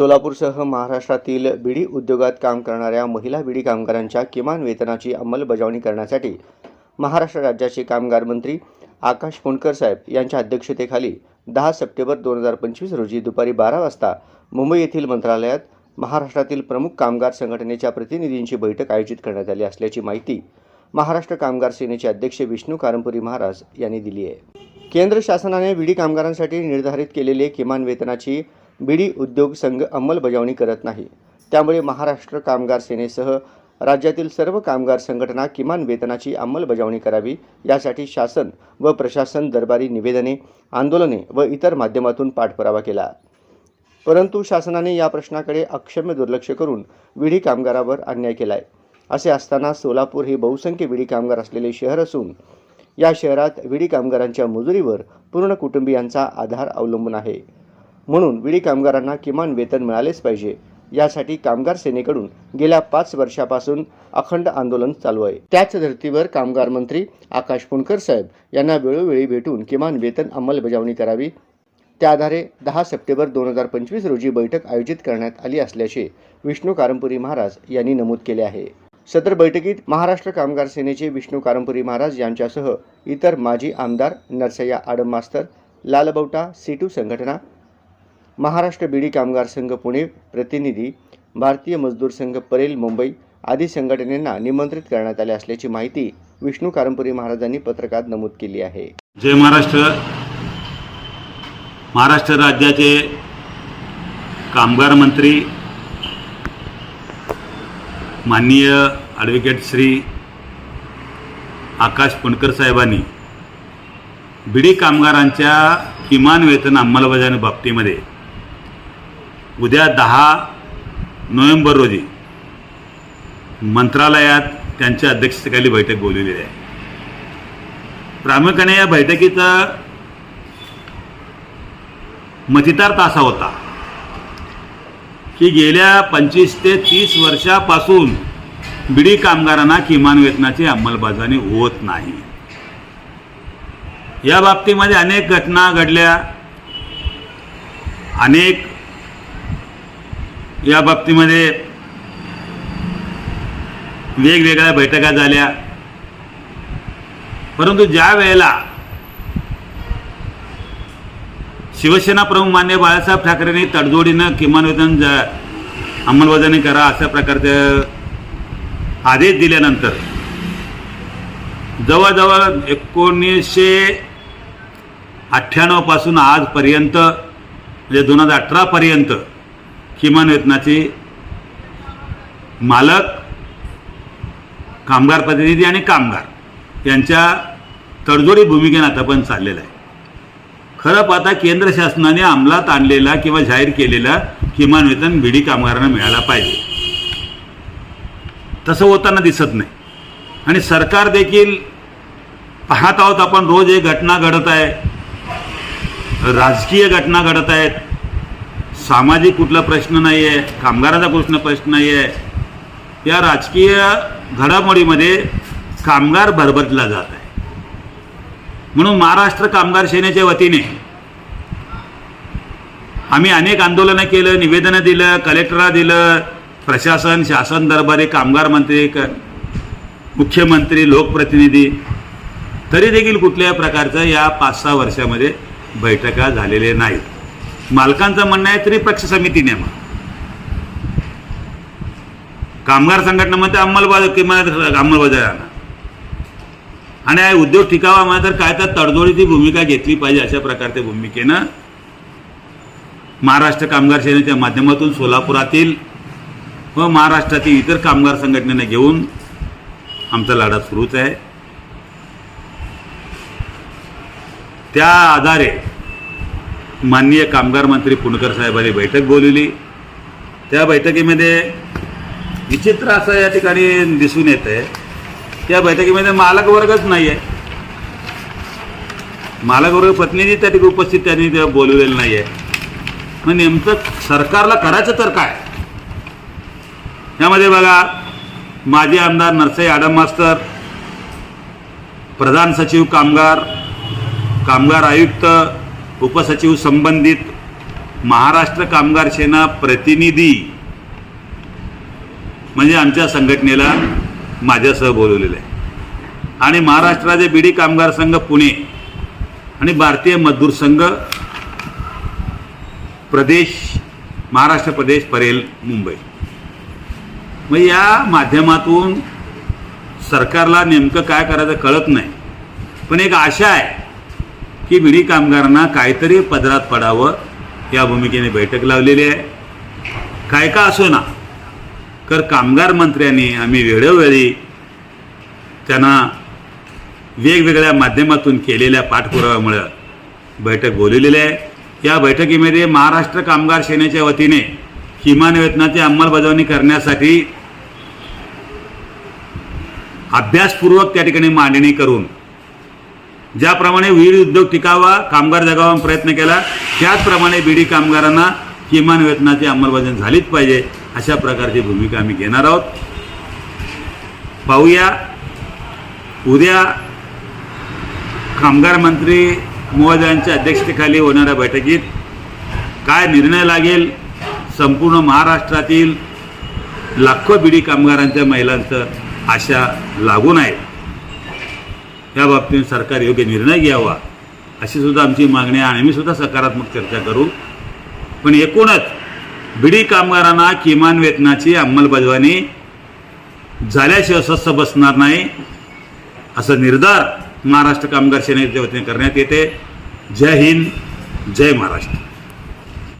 सोलापूरसह महाराष्ट्रातील बिडी उद्योगात काम करणाऱ्या महिला बिडी कामगारांच्या किमान वेतनाची अंमलबजावणी करण्यासाठी महाराष्ट्र राज्याचे कामगार मंत्री आकाश पुणकर साहेब यांच्या अध्यक्षतेखाली दहा सप्टेंबर दोन हजार पंचवीस रोजी दुपारी बारा वाजता मुंबई येथील मंत्रालयात महाराष्ट्रातील प्रमुख कामगार संघटनेच्या प्रतिनिधींची बैठक आयोजित करण्यात आली असल्याची माहिती महाराष्ट्र कामगार सेनेचे अध्यक्ष विष्णू कारंपुरी महाराज यांनी दिली आहे. केंद्र शासनाने विडी कामगारांसाठी निर्धारित केलेले किमान वेतनाची बीडी उद्योग संघ अंमलबजावणी करत नाही. त्यामुळे महाराष्ट्र कामगार सेनेसह राज्यातील सर्व कामगार संघटना किमान वेतनाची अंमलबजावणी करावी यासाठी शासन व प्रशासन दरबारी निवेदने आंदोलने व इतर माध्यमातून पाठपुरावा केला. परंतु शासनाने या प्रश्नाकडे अक्षम्य दुर्लक्ष करून विडी कामगारावर अन्याय केलाय. असे असताना सोलापूर हे बहुसंख्य विडी कामगार असलेले शहर असून या शहरात विडी कामगारांच्या मजुरीवर पूर्ण कुटुंबियांचा आधार अवलंबून आहे. म्हणून विडी कामगारांना किमान वेतन मिळालेच पाहिजे. यासाठी कामगार सेनेकडून गेल्या पाच वर्षापासून अखंड आंदोलन चालू आहे. त्याच धर्तीवर कामगार मंत्री आकाश पुणकर साहेब यांना वेळोवेळी भेटून किमान वेतन अंमलबजावणी करावी. त्या आधारे दहा सप्टेंबर दोन हजार पंचवीस रोजी बैठक आयोजित करण्यात आली असल्याचे विष्णू कारंपुरी महाराज यांनी नमूद केले आहे. सदर बैठकीत महाराष्ट्र कामगार सेनेचे विष्णू कारंपुरी महाराज यांच्यासह इतर माजी आमदार नरसय्या आडम मास्तर लालबौटा सीटू संघटना महाराष्ट्र बीडी कामगार संघ पुणे प्रतिनिधी भारतीय मजदूर संघ परेल मुंबई आदी संघटनेना निमंत्रित करण्यात आले असल्याची माहिती विष्णू कारंपुरी महाराजांनी पत्रकात नमूद केली आहे. जय महाराष्ट्र. महाराष्ट्र राज्याचे कामगार मंत्री माननीय ॲडव्होकेट श्री आकाश पुणकर साहेबांनी बीडी कामगारांच्या किमान वेतन अंमलबजावणी बाबतीमध्ये उद्या दहा नोव्हेंबर रोजी मंत्रालयात त्यांच्या अध्यक्षतेखाली बैठक बोलवलेली आहे. प्रामुख्याने या बैठकीचा मतितार्थ असा होता की गेल्या पंचवीस ते तीस वर्षापासून बिडी कामगारांना किमान वेतनाची अंमलबजावणी होत नाही. या बाबतीमध्ये अनेक घटना घडल्या. अनेक या बाबतीमध्ये वेगवेगळ्या बैठका झाल्या. परंतु ज्या वेळेला शिवसेना प्रमुख मान्य बाळासाहेब ठाकरेंनी तडजोडीनं किमान वेतन ज अंमलबजावणी करा अशा प्रकारचे आदेश दिल्यानंतर जवळजवळ एकोणीसशे अठ्ठ्याण्णवपासून आजपर्यंत म्हणजे दोन हजार अठरापर्यंत किमान वेतनाची मालक कामगार प्रतिनिधी आणि कामगार यांच्या तडजोडी भूमिकेनं आतापर्यंत चाललेलं आहे. खरं पाहता केंद्र शासनाने अंमलात आणलेला किंवा जाहीर केलेला किमान वेतन विडी कामगारांना मिळायला पाहिजे. तसं होताना दिसत नाही. आणि सरकार देखील पाहत आहोत आपण रोज एक घटना घडत आहे. राजकीय घटना घडत आहेत. सामाजिक कुठला प्रश्न नाही आहे कामगाराचा कुठला प्रश्न नाही आहे या राजकीय घडामोडीमध्ये कामगार भरभटला जात आहे. म्हणून महाराष्ट्र कामगार सेनेच्या वतीने आम्ही अनेक आंदोलनं केलं निवेदनं दिलं कलेक्टरला दिलं प्रशासन शासन दरबारी कामगार मंत्री क मुख्यमंत्री लोकप्रतिनिधी तरी देखील कुठल्याही प्रकारचं या पाच सहा वर्षामध्ये बैठका झालेल्या नाहीत. मालकांचं म्हणणं आहे त्रिपक्ष समिती नेमा. कामगार संघटनेमध्ये अंमलबजाव किमान अंमलबजावणी आणा. आणि उद्योग ठिकावा म्हणा तर काय तर तडजोडीची भूमिका घेतली पाहिजे अशा प्रकारच्या भूमिकेनं महाराष्ट्र कामगार सेनेच्या माध्यमातून सोलापुरातील व महाराष्ट्रातील इतर कामगार संघटनेने घेऊन आमचा लढा सुरूच आहे. त्या आधारे माननीय कामगार मंत्री पुणकर साहेबांनी बैठक बोलवली. त्या बैठकीमध्ये विचित्र असं या ठिकाणी दिसून येत आहे त्या बैठकीमध्ये मालक वर्गच नाही आहे मालक वर्ग प्रतिनिधी त्या ठिकाणी उपस्थित त्यांनी ते बोलवलेलं नाही आहे मग नेमकं सरकारला करायचं तर काय? यामध्ये बघा माजी आमदार नरसई आडम मास्तर प्रधान सचिव कामगार कामगार आयुक्त उपसचिव संबंधित महाराष्ट्र कामगार सेना प्रतिनिधी म्हणजे आमच्या संघटनेला माझ्यासह बोलवलेलं आहे. आणि महाराष्ट्राचे बीडी कामगार संघ पुणे आणि भारतीय मजदूर संघ प्रदेश महाराष्ट्र प्रदेश परेल मुंबई. मग या माध्यमातून सरकारला नेमकं काय करायचं कळत नाही. पण एक आशा आहे की विडी कामगारांना काहीतरी पदरात पडावं या भूमिकेने बैठक लावलेली आहे. काय का असो ना तर कामगार मंत्र्यांनी आम्ही वेळोवेळी त्यांना वेगवेगळ्या माध्यमातून केलेल्या पाठपुराव्यामुळं बैठक बोलवलेली आहे. या बैठकीमध्ये महाराष्ट्र कामगार सेनेच्या वतीने किमान वेतनाची अंमलबजावणी करण्यासाठी अभ्यासपूर्वक त्या ठिकाणी मांडणी करून ज्याप्रमाणे विविध उद्योग टिकावा कामगार जगावा प्रयत्न केला त्याचप्रमाणे बीडी कामगारांना किमान वेतनाची अंमलबजावणी झालीच पाहिजे अशा प्रकारची भूमिका आम्ही घेणार आहोत. पाहूया उद्या कामगार मंत्री मोहजांच्या अध्यक्षतेखाली होणाऱ्या बैठकीत काय निर्णय लागेल? संपूर्ण महाराष्ट्रातील लाखो बीडी कामगारांच्या महिलांचं आशा लागून आहेत या बाबतीत सरकार योग्य निर्णय घ्यावा अशी सुद्धा आमची मागणी आहे. आणि आम्ही सुद्धा सकारात्मक चर्चा करू. पण एकूणच बिडी कामगारांना किमान वेतनाची अंमलबजावणी झाल्याशिवाय स्वस्थ बसणार नाही असं निर्धार महाराष्ट्र कामगार सेनेच्या वतीने करण्यात येते. जय हिंद जय महाराष्ट्र.